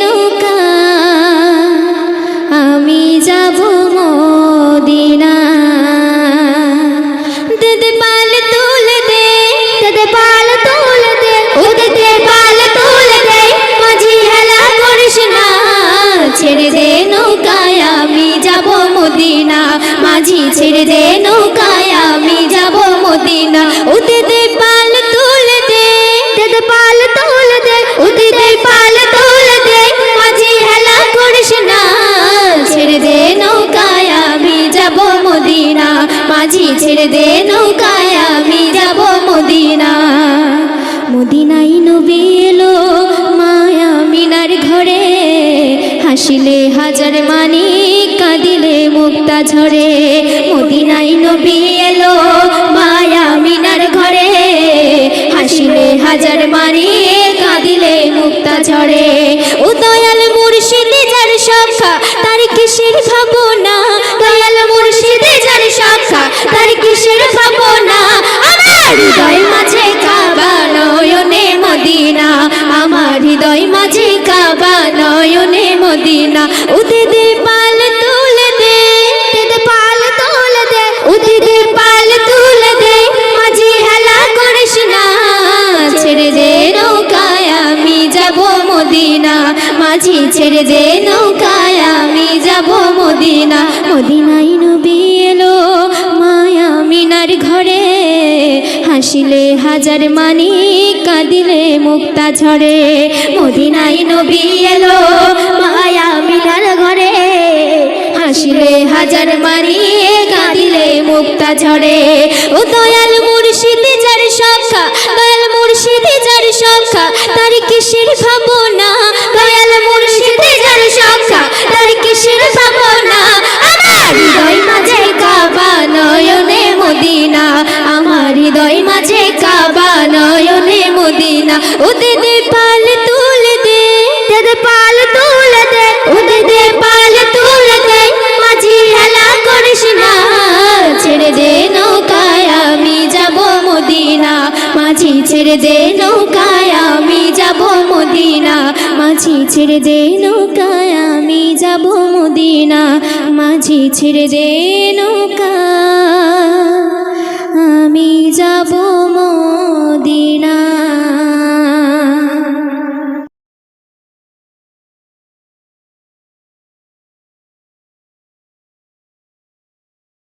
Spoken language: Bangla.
নৌকা, আমি যাব মদিনা। পাল ছেড়ে দে নৌকায়, আমি যাব মদিনা। মাঝি, ছেড়ে দে নৌকায়, আমি যাব মদিনা। ও দে দে পাল মদিনা, মাঝি ছেড়ে দে নৌকায়, আমি যাব মদিনা। মদিনাই নবী মায়া মিনার ঘরে, হাসিলে হাজার মানি কাঁদিলে মুক্তা ঝরে। মদিনাই নবী হৃদয় মাঝে কাবা, নয়নে মদিনা। উদে দে পাল তুল দে পাল তুল দে উদে দে পাল তুল দে, মাঝি হেলা করিস না। ছেড়ে দে নৌকায় আমি যাব মদিনা। মাঝি ছেড়ে দে নৌকায় আমি যাব মদিনা। মদিনাই নবী হাসিলে হাজার মানি কাঁদিলে মুক্তা ঝরে। মদিনাই নবী এলো মায়া মিনার ঘরে। হাসিলে হাজার মানি কাঁদিলে মুক্তা ঝরে। ও দয়াল মুর্শিদে যার সংখ্যা, দয়াল মুর্শিদে যার সংখ্যা, তার কিসের ভাবনা? দয়াল মুর্শিদে যার সংখ্যা, তার কিসের ভাবনা? আমার হৃদয় মাঝে কাবা নয়নে মদিনা। হৃদয় মাঝে কাবা নয়নে মদিনা। ও দে দে পাল তুল দে পাল তুল দে ও দে দে পাল তুল দে। মাঝি হেলা করিস না, ছেড়ে দে নৌকায় আমি যাব মদিনা। মাঝি ছেড়ে দে নৌকায় আমি যাব মদিনা। মাঝি ছেড়ে দে নৌকায় আমি যাব মদিনা। মাঝি ছেড়ে দে নৌকা